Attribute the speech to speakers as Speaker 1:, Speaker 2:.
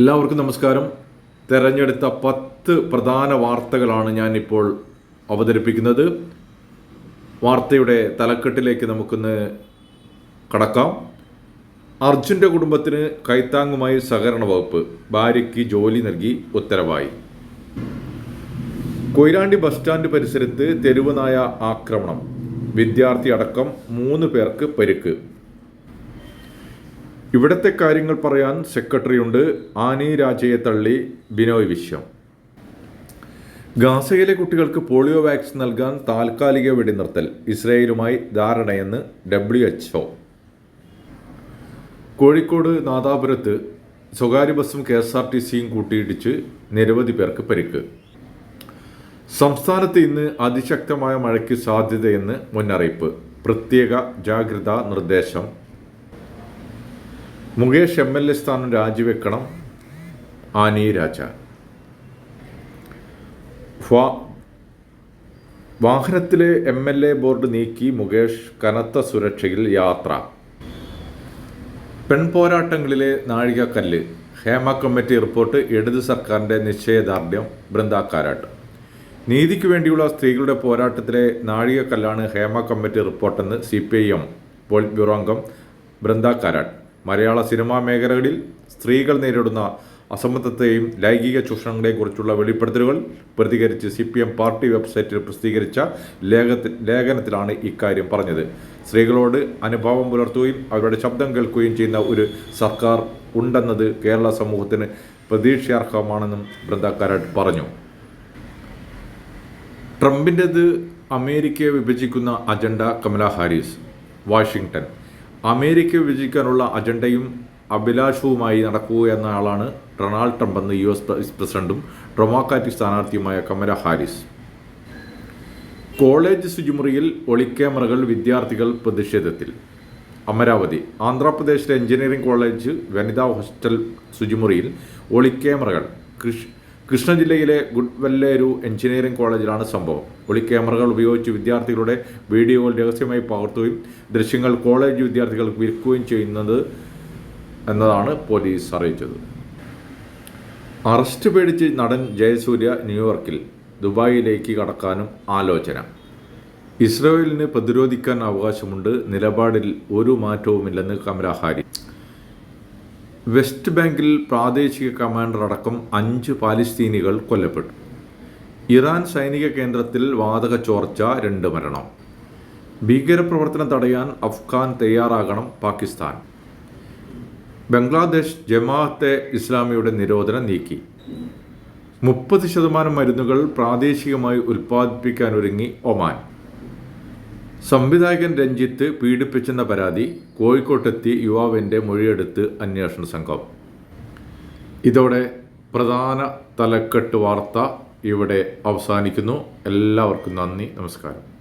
Speaker 1: എല്ലാവർക്കും നമസ്കാരം. തെരഞ്ഞെടുത്ത പത്ത് പ്രധാന വാർത്തകളാണ് ഞാനിപ്പോൾ അവതരിപ്പിക്കുന്നത്. വാർത്തയുടെ തലക്കെട്ടിലേക്ക് നമുക്കൊന്ന് കടക്കാം. അർജുന്റെ കുടുംബത്തിന് കൈത്താങ്ങുമായി സഹകരണ വകുപ്പ് ഭാര്യയ്ക്ക് ജോലി നൽകി ഉത്തരവായി. കൊയിലാണ്ടി ബസ് സ്റ്റാൻഡ് പരിസരത്ത് തെരുവനായ ആക്രമണം. വിദ്യാർത്ഥി അടക്കം മൂന്ന് പേർക്ക് പരിക്ക്. ഇവിടത്തെ കാര്യങ്ങൾ പറയാൻ സെക്രട്ടറിയുണ്ട് ആനി രാജയെ തള്ളി ബിനോയ് വിശ്വം. ഗാസയിലെ കുട്ടികൾക്ക് പോളിയോ വാക്സിൻ നൽകാൻ താൽക്കാലിക വെടിനിർത്തൽ ഇസ്രയേലുമായി ധാരണയെന്ന് ഡബ്ല്യു എച്ച് ഒ. കോഴിക്കോട് നാദാപുരത്ത് സ്വകാര്യ ബസ്സും കെ എസ് ആർ ടി സിയും കൂട്ടിയിടിച്ച് നിരവധി പേർക്ക് പരിക്ക്. സംസ്ഥാനത്ത് ഇന്ന് അതിശക്തമായ മഴയ്ക്ക് സാധ്യതയെന്ന് മുന്നറിയിപ്പ് പ്രത്യേക ജാഗ്രതാ നിർദ്ദേശം മുകേഷ് എം എൽ എ സ്ഥാനം രാജിവെക്കണം ആനി രാജ. വാഹനത്തിലെ എം എൽ എ ബോർഡ് നീക്കി മുകേഷ് കനത്ത സുരക്ഷയിൽ യാത്ര. പെൺപോരാട്ടങ്ങളിലെ നാഴികക്കല്ല്. ഹേമ കമ്മിറ്റി റിപ്പോർട്ട് ഇടത് സർക്കാരിന്റെ നിശ്ചയദാർഢ്യം ബൃന്ദ കാരാട്ട്. നീതിക്ക് വേണ്ടിയുള്ള സ്ത്രീകളുടെ പോരാട്ടത്തിലെ നാഴികക്കല്ലാണ് Hema committee റിപ്പോർട്ടെന്ന് C P I M politburo അംഗം ബൃന്ദ കാരാട്ട്. മലയാള സിനിമാ മേഖലകളിൽ സ്ത്രീകൾ നേരിടുന്ന അസമത്വത്തെയും ലൈംഗിക ചൂഷണങ്ങളെയും കുറിച്ചുള്ള വെളിപ്പെടുത്തലുകൾ പ്രതികരിച്ച് സി പി എം പാർട്ടി വെബ്സൈറ്റിൽ പ്രസിദ്ധീകരിച്ച ലേഖത്തിൽ ലേഖനത്തിലാണ് ഇക്കാര്യം പറഞ്ഞത്. സ്ത്രീകളോട് അനുഭാവം പുലർത്തുകയും അവരുടെ ശബ്ദം കേൾക്കുകയും ചെയ്യുന്ന ഒരു സർക്കാർ ഉണ്ടെന്നത് കേരള സമൂഹത്തിന് പ്രതീക്ഷാർഹമാണെന്നും ബൃന്ദ കാരാട്ട് പറഞ്ഞു. ട്രംപിന്റെത് അമേരിക്കയെ വിഭജിക്കുന്ന അജണ്ട കമലാ ഹാരിസ് വാഷിങ്ടൺ അമേരിക്കയെ വിജയിക്കാനുള്ള അജണ്ടയും അഭിലാഷവുമായി നടക്കുകയെന്ന ആളാണ് ഡൊണാൾഡ് ട്രംപ് എന്ന യു എസ് പ്രസിഡന്റും ഡെമോക്രാറ്റിക് സ്ഥാനാർത്ഥിയുമായ കമല ഹാരിസ്. കോളേജ് ശുചിമുറിയിൽ ഒളിക്യാമറകൾ വിദ്യാർത്ഥികൾ പ്രതിഷേധത്തിൽ. അമരാവതി ആന്ധ്രാപ്രദേശിലെ എഞ്ചിനീയറിംഗ് കോളേജ് വനിതാ ഹോസ്റ്റൽ ശുചിമുറിയിൽ ഒളിക്യാമറകൾ കൃഷ് കൃഷ്ണ ജില്ലയിലെ ഗുഡ്വല്ലേരു എഞ്ചിനീയറിംഗ് കോളേജിലാണ് സംഭവം. ഒളി ക്യാമറകൾ ഉപയോഗിച്ച് വിദ്യാർത്ഥികളുടെ വീഡിയോകൾ രഹസ്യമായി പകർത്തുകയും ദൃശ്യങ്ങൾ കോളേജ് വിദ്യാർത്ഥികൾക്ക് വിൽക്കുകയും ചെയ്യുന്നത് എന്നതാണ് പോലീസ് അറിയിച്ചത്. അറസ്റ്റ് പേടിച്ച് നടൻ ജയസൂര്യ ന്യൂയോർക്കിൽ ദുബായിലേക്ക് കടക്കാനും ആലോചന. ഇസ്രായേലിനെ പ്രതിരോധിക്കാൻ അവകാശമുണ്ട്. നിലപാടിൽ ഒരു മാറ്റവുമില്ലെന്ന് കമല ഹാരി. വെസ്റ്റ് ബാങ്കിൽ പ്രാദേശിക കമാൻഡർ അടക്കം അഞ്ച് പാലസ്തീനികൾ കൊല്ലപ്പെട്ടു. ഇറാൻ സൈനിക കേന്ദ്രത്തിൽ വാതക ചോർച്ച രണ്ട് മരണം. ഭീകരപ്രവർത്തനം തടയാൻ അഫ്ഗാൻ തയ്യാറാകണം പാകിസ്ഥാൻ. ബംഗ്ലാദേശ് ജമാഅത്തെ ഇസ്ലാമിയുടെ നിരോധനം നീക്കി. മുപ്പത് ശതമാനം മരുന്നുകൾ പ്രാദേശികമായി ഉൽപ്പാദിപ്പിക്കാനൊരുങ്ങി ഒമാൻ. സംവിധായകൻ രഞ്ജിത്ത് പീഡിപ്പിച്ചെന്ന പരാതി കോഴിക്കോട്ടെത്തി യുവാവിന്റെ മൊഴിയെടുത്ത് അന്വേഷണ സംഘം. ഇതോടെ പ്രധാന തലക്കെട്ട് വാർത്ത ഇവിടെ അവസാനിക്കുന്നു. എല്ലാവർക്കും നന്ദി നമസ്കാരം.